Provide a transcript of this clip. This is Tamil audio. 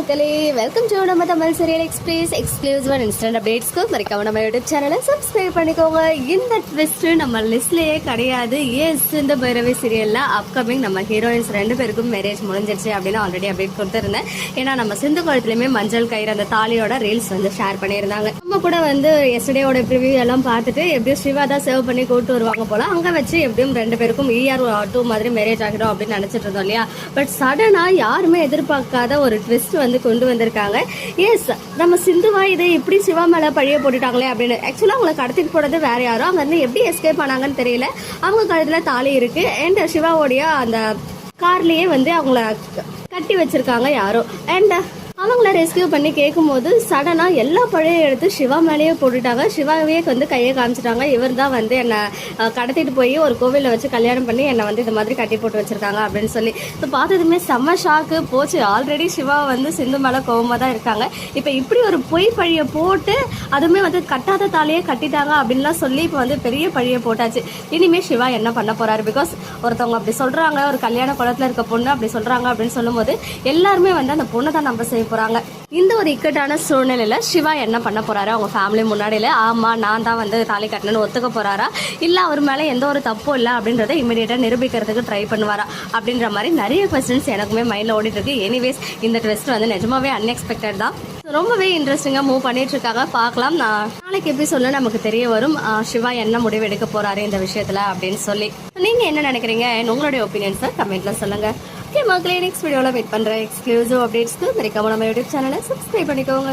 மக்களே வெல்கம் டு நம்ம Tamil serial express exclusive and instant அப்டேட்ஸ்க்கு மறக்காம நம்ம யூடியூப் சேனலை சப்ஸ்கிரைப் பண்ணிக்கோங்க. இந்த ட்விஸ்ட் நம்ம லிஸ்ட்லயே கிடையாது. எஸ் இந்த பைரவி சீரியல்ல அப்கமிங் நம்ம ஹீரோயின்ஸ் ரெண்டு பேருக்கும் மேரேஜ் முடிஞ்சிருச்சு அப்படின்னு ஆல்ரெடி அப்டேட் கொடுத்துருந்தேன். ஏன்னா நம்ம சிந்து குளத்துலயுமே மஞ்சள் கயிறு அந்த தாலியோட ரீல்ஸ் வந்து ஷேர் பண்ணியிருந்தாங்க. நம்ம கூட வந்து எஸ்டேயோட ப்ரிவியூ எல்லாம் பார்த்துட்டு எப்படியும் சிவா தான் சேவ் பண்ணி கூட்டு வருவாங்க போல. அங்க வச்சு எப்படியும் ரெண்டு பேருக்கும் இஆர் டூ மாதிரி மேரேஜ் ஆகிடும் அப்படின்னு நினைச்சிட்டு இருந்தோம் இல்லையா? பட் சடனா யாருமே எதிர்பார்க்காத ஒரு ட்விஸ்ட் வந்து வந்து கொண்டு வந்திருக்காங்க. எஸ் நம்ம சிந்துவா இதை எப்படி சிவா மேல பழிய போட்டுட்டாங்களே அப்படின்னு. ஆக்சுவலா அவங்களை கடத்திட்டு போனது வேற யாரோ. அங்க இருந்து எப்படி எஸ்கேப் ஆனாங்கன்னு தெரியல. அவங்க கழுத்துல தாலி இருக்கு. அண்ட் சிவாவோடைய அந்த கார்லயே வந்து அவங்கள கட்டி வச்சிருக்காங்க யாரோ. அண்ட் அவங்கள ரெஸ்கியூ பண்ணி கேட்கும்போது சடனாக எல்லா பழைய எடுத்து சிவா மேலேயே போட்டுட்டாங்க. சிவாவே வந்து கையை காமிச்சிட்டாங்க. இவர் தான் வந்து என்னை கடத்திட்டு போய் ஒரு கோவிலில் வச்சு கல்யாணம் பண்ணி என்னை வந்து இந்த மாதிரி கட்டி போட்டு வச்சுருக்காங்க அப்படின்னு சொல்லி. இப்போ பார்த்ததுமே செம்ம ஷாக்கு போச்சு. ஆல்ரெடி சிவா வந்து சிந்து மேலே கோவமாக தான் இருக்காங்க. இப்போ இப்படி ஒரு பொய் பழியை போட்டு அதுவுமே வந்து கட்டாத தாலையே கட்டிட்டாங்க அப்படின்லாம் சொல்லி இப்போ வந்து பெரிய பழியை போட்டாச்சு. இனிமேல் சிவா என்ன பண்ண போகிறாரு பிகாஸ் ஒருத்தவங்க அப்படி சொல்கிறாங்க ஒரு கல்யாண குளத்துல இருக்க பொண்ணு அப்படி சொல்கிறாங்க அப்படின்னு சொல்லும்போது எல்லாருமே வந்து அந்த பொண்ணை தான் நம்ம செய்ய போறாங்க. இந்த ஒரு இக்கட்டான சூழ்நிலையில சிவா என்ன பண்ண போறாரு? அவங்க ஃபேமிலி முன்னாடியில ஆமா நான் தான் வந்து தாலி கட்டணும்னு ஒத்துக்க போறாரா? இல்ல அவர் மேல எந்த ஒரு தப்பும் இல்ல அப்படின்றத இமீடியட்டா நிரூபிக்கிறதுக்கு ட்ரை பண்ணுவாரா? அப்படின்ற மாதிரி நிறைய கொஸ்டின்ஸ் எனக்குமே மைண்ட்ல ஓடிட்டு இருக்கு. எனிவேஸ் இந்த ட்விஸ்ட் வந்து நிஜமாவே அன்எக்ஸ்பெக்டட் தான். ரொம்பவே இன்ட்ரெஸ்டிங்காக மூவ் பண்ணிட்டு இருக்காங்க. பார்க்கலாம். நான் நாளைக்கு எபிசோட்ல நமக்கு தெரிய வரும் சிவா என்ன முடிவு எடுக்க போறாரு இந்த விஷயத்துல? அப்படின்னு சொல்லி. நீங்க என்ன நினைக்கிறீங்க? உங்களுடைய ஒப்பீனியன்ஸை கமெண்ட்ல சொல்லுங்க. ஓகே மக்களே நெக்ஸ்ட் வீடியோவில் வெயிட் பண்ணுற எக்ஸ்க்ளூசிவ் அப்டேட்ஸ்க்கு மறக்காம நம்ம யூடியூப் சேனலை சப்ஸ்கிரைப் பண்ணிக்கோங்க.